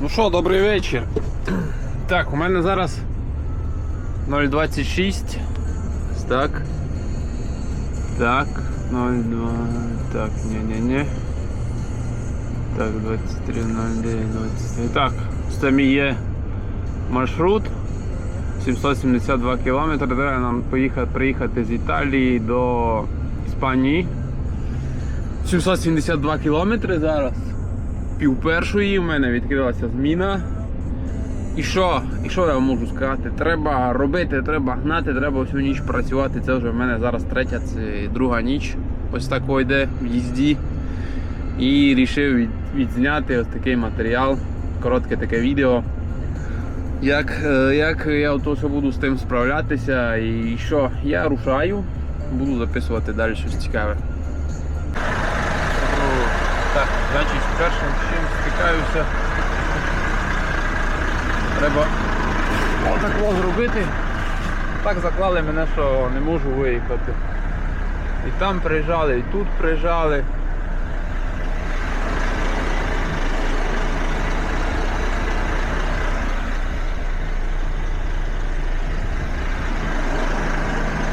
Ну що, добрий вечір. Так, у мене зараз 0,26. Так. Так, 0,2. Так, ні-ні-ні. Так, 23, 09, 23. Так, це мій є маршрут. 772 кілометри. Треба нам поїхати, приїхати з Італії до Іспанії. 772 кілометри зараз. Пів першої в мене відкрилася зміна. І що? І що я можу сказати? Треба робити, треба гнати, треба всю ніч працювати. Це вже в мене зараз третя, це друга ніч. Ось тако йде в їзді. І вирішив від, відзняти ось такий матеріал, коротке таке відео. Як, е, як я то що буду з тим справлятися і що? Я рушаю, буду записувати далі щось цікаве. Так, значить, першим чим стикаюся. Треба отако зробити. Так заклали мене, що не можу виїхати. І там приїжджали, і тут приїжджали.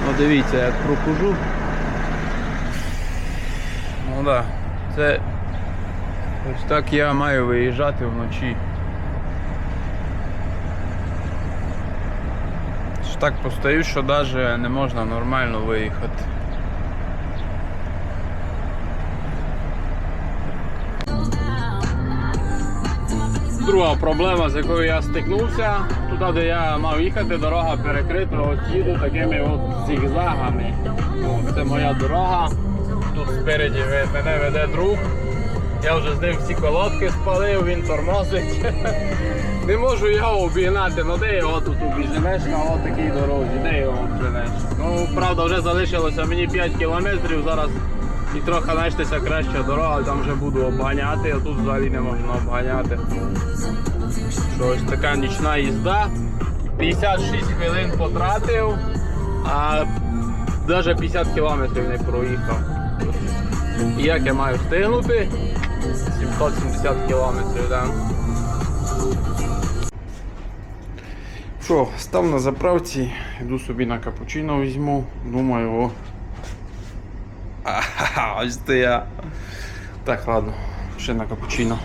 Ну дивіться, як прохожу. Ну да. це ось так я маю виїжджати вночі. Так постою, що навіть не можна нормально виїхати. Друга проблема, з якою я стикнувся, туди, де я мав їхати, дорога перекрита, от їду такими от зігзагами. Це моя дорога. Тут спереді мене веде друг. Я вже з ним всі колодки спалив, він тормозить. Не можу його обігнати, ну де його тут обіженеш на такій дорозі, де його обженеш. Ну, правда, вже залишилося мені 5 кілометрів, зараз і трохи знайдеться краща дорога, там вже буду обганяти, а тут взагалі не можна обганяти. Що ось така нічна їзда. 56 хвилин потратив, а навіть 50 кілометрів не проїхав. І як я маю встигнути? 770 кілометрів, так. Що, став на заправці, йду собі на капучино візьму, думаю, о. Ахаха, ось це я. Так, ладно, ще на капучино.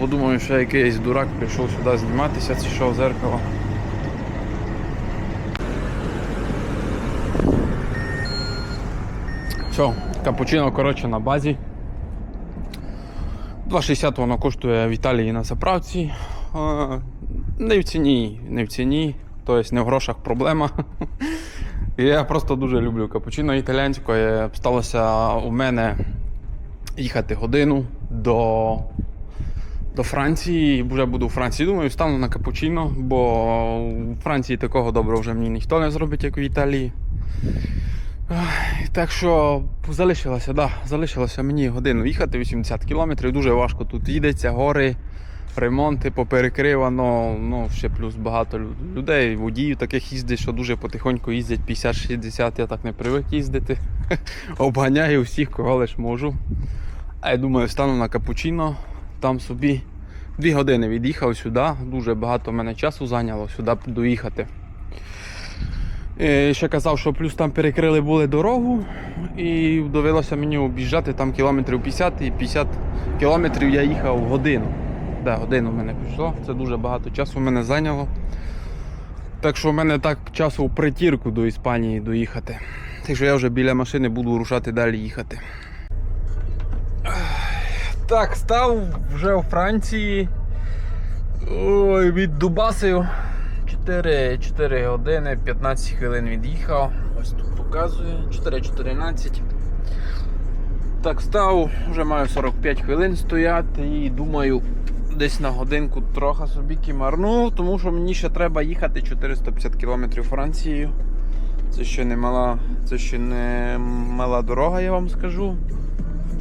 Подумаю, що якийсь дурак прийшов сюди зніматися, це що в зеркало. Все, капучино, коротше, на базі. 2,60 воно коштує в Італії на заправці. Не в ціні, не в ціні, тобто не в грошах проблема. Я просто дуже люблю капучино італійське. Сталося у мене їхати годину до, до Франції. Вже буду у Франції. Думаю, стану на капучино, бо у Франції такого доброго вже мені ніхто не зробить, як в Італії. Так що залишилося, да, залишилося мені годину їхати 80 кілометрів. Дуже важко тут їдеться, гори, ремонти поперекривано. Ну, ще плюс багато людей, водіїв таких їздить, що дуже потихоньку їздять 50-60, я так не привик їздити. Обганяю всіх, кого лиш можу. А я думаю, стану на капучино, там собі дві години від'їхав сюди. Дуже багато мене часу зайняло сюди доїхати. Е, Ще казав, що плюс там перекрили були дорогу і довелося мені об'їжджати там кілометрів 50 і 50 кілометрів я їхав годину. Да, годину в мене пішло, це дуже багато часу в мене зайняло. Так що в мене так часу в притірку до Іспанії доїхати. Так що я вже біля машини буду рушати далі їхати. Так, став вже у Франції. Ой, від Дубасів. 4, 4 години, 15 хвилин від'їхав. Ось тут показує. 4.14. Так, став, вже маю 45 хвилин стояти і думаю, десь на годинку трохи собі кімарну, тому що мені ще треба їхати 450 км Францією. Це ще не мала, це ще не мала дорога, я вам скажу.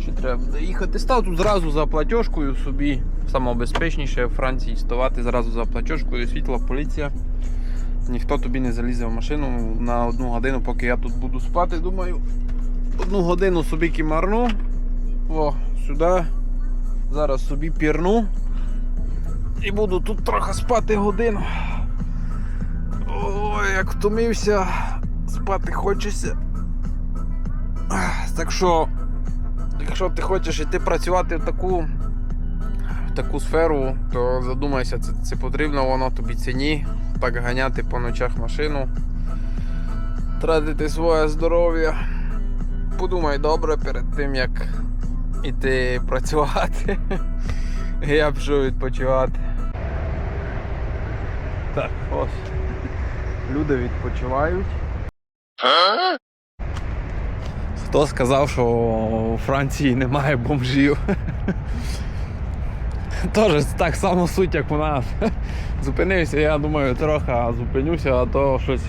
Ще треба буде їхати. Став тут зразу за платіжкою собі. Самобезпечніше в Франції ставати зразу за платіжкою, світла, поліція. Ніхто тобі не залізе в машину на одну годину, поки я тут буду спати. Думаю, одну годину собі кімарну. О, сюди. Зараз собі пірну. і буду тут трохи спати годину. Ой, як втомився, спати хочеться. Так що, якщо ти хочеш йти працювати в таку, в таку сферу, то задумайся, це, це потрібно воно тобі ціні, так ганяти по ночах машину, тратити своє здоров'я. Подумай добре перед тим, як іти працювати. Я пішов відпочивати. Так, ось. Люди відпочивають. Хто сказав, що у Франції немає бомжів? Теж так само суть, як у нас. Зупинився, я думаю, трохи зупинюся, а то щось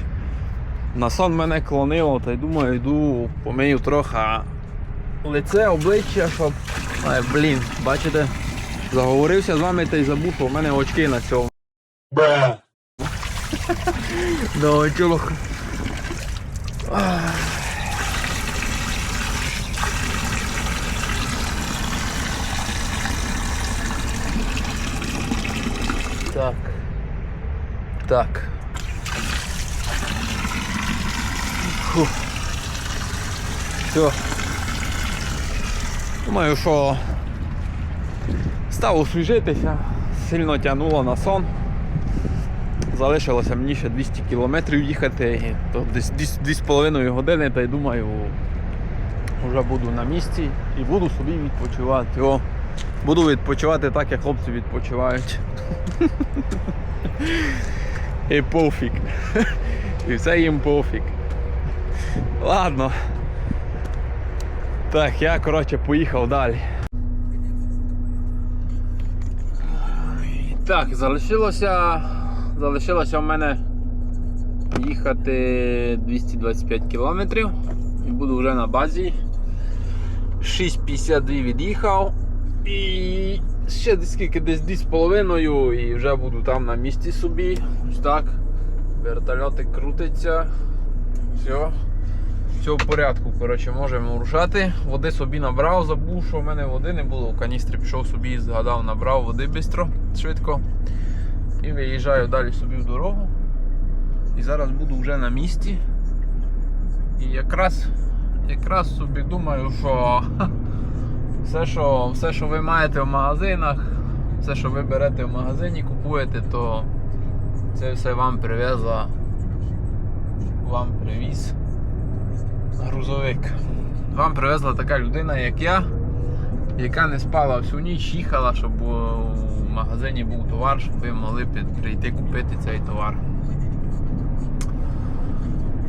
на сон мене клонило, та й думаю, йду, помию трохи лице, обличчя, щоб. Ай, блін, бачите? Заговорився з вами та й забув, що в мене очки на цьому. До очок. Так. Так. Фух. Все. Думаю, що став освіжитися, сильно тягнуло на сон. Залишилося мені ще 200 кілометрів їхати, то десь 2,5 години, та й думаю, вже буду на місці і буду собі відпочивати. О, буду відпочивати так, як хлопці відпочивають. І пофіг. І все їм пофіг. Ладно. Так, я коротше поїхав далі. Так, залишилося. Залишилося в мене їхати 225 кілометрів і буду вже на базі. 6,52 від'їхав і ще скільки десь 2,5 і вже буду там на місці собі. Ось так. Вертольотик крутиться. Все. Все в порядку, коротше, можемо рушати. Води собі набрав, забув, що в мене води не було. В каністрі пішов собі, згадав, набрав води швидко, швидко. І виїжджаю далі собі в дорогу. І зараз буду вже на місці. І якраз якраз собі думаю, що все, що все, що ви маєте в магазинах, все, що ви берете в магазині, купуєте, то це все вам привезла, вам привіз грузовик. Вам привезла така людина, як я, яка не спала всю ніч, їхала, щоб у магазині був товар, щоб ви могли прийти купити цей товар.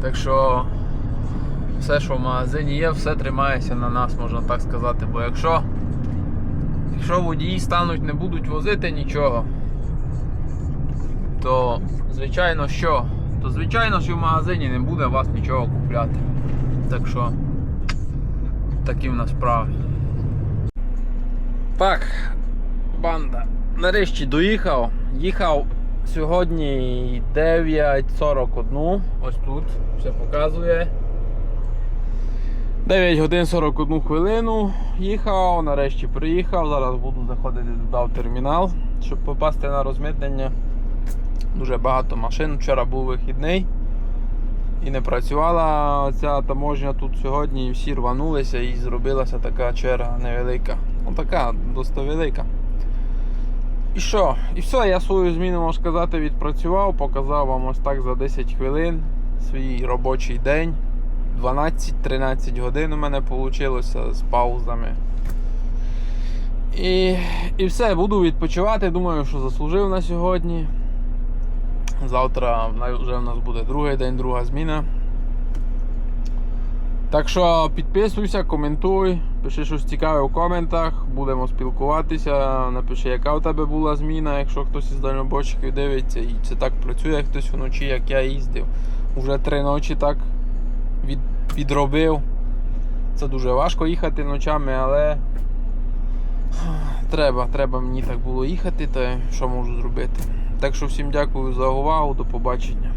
Так що все, що в магазині є, все тримається на нас, можна так сказати. Бо якщо, якщо водії стануть, не будуть возити нічого, то звичайно що? То звичайно, що в магазині не буде вас нічого купляти. Так що такі в нас справи. Так, банда. Нарешті доїхав. Їхав сьогодні 9.41. Ось тут все показує. 9 годин 41 хвилину їхав, нарешті приїхав. Зараз буду заходити туди в термінал, щоб попасти на розмитнення. Дуже багато машин. Вчора був вихідний і не працювала ця таможня тут сьогодні, і всі рванулися і зробилася така черга невелика. Ну така, досить велика. І що? І все, я свою зміну, можна сказати, відпрацював, показав вам ось так за 10 хвилин свій робочий день. 12-13 годин у мене вийшло з паузами. І, і все, буду відпочивати. Думаю, що заслужив на сьогодні. Завтра вже в нас буде другий день, друга зміна. Так що підписуйся, коментуй, пиши щось цікаве у коментах, будемо спілкуватися. Напиши, яка у тебе була зміна, якщо хтось із дальнобойщиків дивиться, і це так працює хтось вночі, як я їздив. Уже три ночі так від, відробив. Це дуже важко їхати ночами, але треба, треба мені так було їхати, та що можу зробити. Так що всім дякую за увагу, до побачення.